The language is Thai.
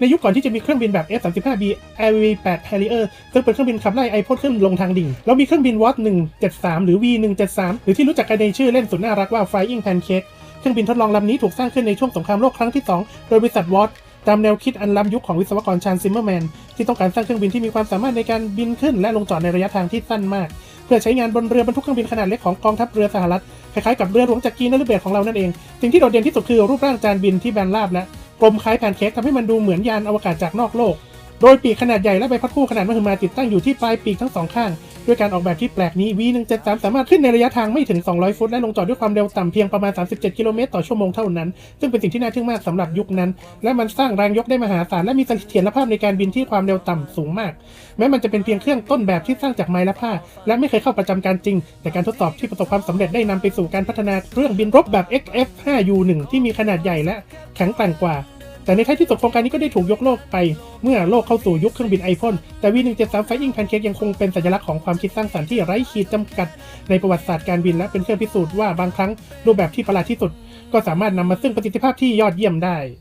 ในยุคก่อนที่จะมีเครื่องบินแบบ F-35B Air-8 Harrier ซึ่งเป็นเครื่องบินขับไล่ไอพ่นขึ้นลงทางดิ่ง แล้วมีเครื่องบิน Watt 173 หรือ V173 หรือที่รู้จักกันในชื่อเล่นสุดน่ารักว่า Flying Pancake เครื่องบินทดลองลำนี้ถูกสร้างขึ้นในช่วงสงครามโลกครั้งที่ 2 โดยบริษัท Watt ตามแนวคิดอันล้ำยุคของวิศวกรชานซิมเมอร์แมน ที่ต้องการสร้างเครื่องบินที่มีความสามารถในการบินขึ้นและลงจอดในระยะทางที่สั้นมาก เพื่อใช้งานบนเรือบรรทุกเครื่องบินขนาดเล็กของกองทัพเรือสหรัฐคล้ายๆกับเรือหลวงจากกีนฤเบศของเรานั่นเอง สิ่งที่โดดเด่นที่สุดคือรูปร่างจานบินที่แบนราบและ กลมคล้ายแพนเค้กทำให้มันดูเหมือนยานอวกาศจากนอกโลก โดยปีกขนาดใหญ่และใบพัดคู่ขนาดมหึมาติดตั้งอยู่ที่ปลายปีกทั้งสองข้าง ด้วยการออกแบบที่แปลกนี้ V173 สามารถขึ้นในระยะทางไม่ถึง 200 ฟุต และลงจอดด้วยความเร็วต่ำเพียงประมาณ 37 กิโลเมตรต่อชั่วโมงเท่านั้น ซึ่งเป็นสิ่งที่น่าทึ่งมากสำหรับยุคนั้น และมันสร้างแรงยกได้มหาศาลและมีเสถียรภาพในการบินที่ความเร็วต่ำสูงมาก แม้มันจะเป็นเพียงเครื่องต้นแบบที่สร้างจากไม้และผ้า และไม่เคยเข้าประจำการจริง แต่การทดสอบที่ประสบความสำเร็จได้นำไปสู่การพัฒนาเครื่องบินรบแบบ XF5U1 ที่มีขนาดใหญ่และแข็งแกร่งกว่า แต่ในท้ายที่สุดโครงการนี้ก็ได้ถูกยกเลิกไป เมื่อโลกเข้าสู่ยุคเครื่องบินไอพ่นแต่ V173 Fighting Pancake ยังคงเป็นสัญลักษณ์ของความคิดสร้างสรรค์ที่ไร้ขีดจำกัด ในประวัติศาสตร์การบินและเป็นเครื่องพิสูจน์ว่าบางครั้งรูปแบบที่ประหลาดที่สุด ก็สามารถนำมาซึ่งประสิทธิภาพที่ยอดเยี่ยมได้